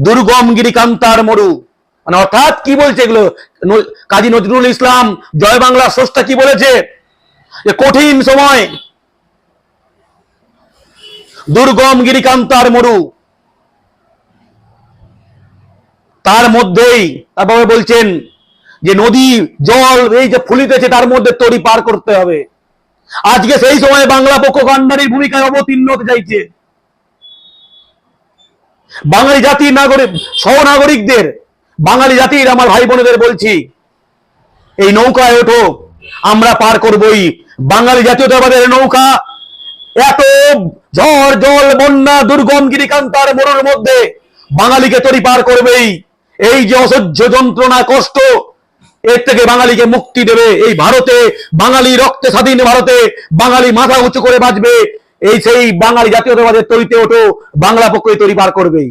দুর্গম গিরিকান্তার মরু। মানে অর্থাৎ কি বলছে এগুলো? কাজী নজরুল ইসলাম, জয় বাংলা স্রষ্টা কি বলেছে? যে কঠিন সময়। দুর্গম গিরিকান্তার মরু। তার মধ্যেই তারপরে বলছেন যে নদী, জল, এই যে ফুলিতেছে তার মধ্যে তরি পার করতে হবে। আজকে সেই সময় বাংলা পক্ষ কান্ডারির ভূমিকায় অবতীর্ণ হতে চাইছে। বাঙালি জাতির নাগরিক সহনাগরিকদের বাঙালি জাতির আমার ভাই বোনেদের বলছি, এই নৌকায় ওঠো, আমরা পার করবই। বাঙালি জাতীয়তাবাদের নৌকা, এত ঝড়, জল, বন্যা, দুর্গম গিরিকান্তার মরুর মধ্যে বাঙালিকে তরি পার করবেই। এই যে অসহ্য যন্ত্রণা, কষ্ট, এর থেকে বাঙালিকে মুক্তি দেবে। এই ভারতে, বাঙালি রক্তে স্বাধীন ভারতে, বাঙালি মাথা উঁচু করে বাঁচবে। এই সেই বাঙালি জাতীয়তাবাদের তৈরিতে ওঠো বাংলা পক্ষই তৈরি বার করবেই।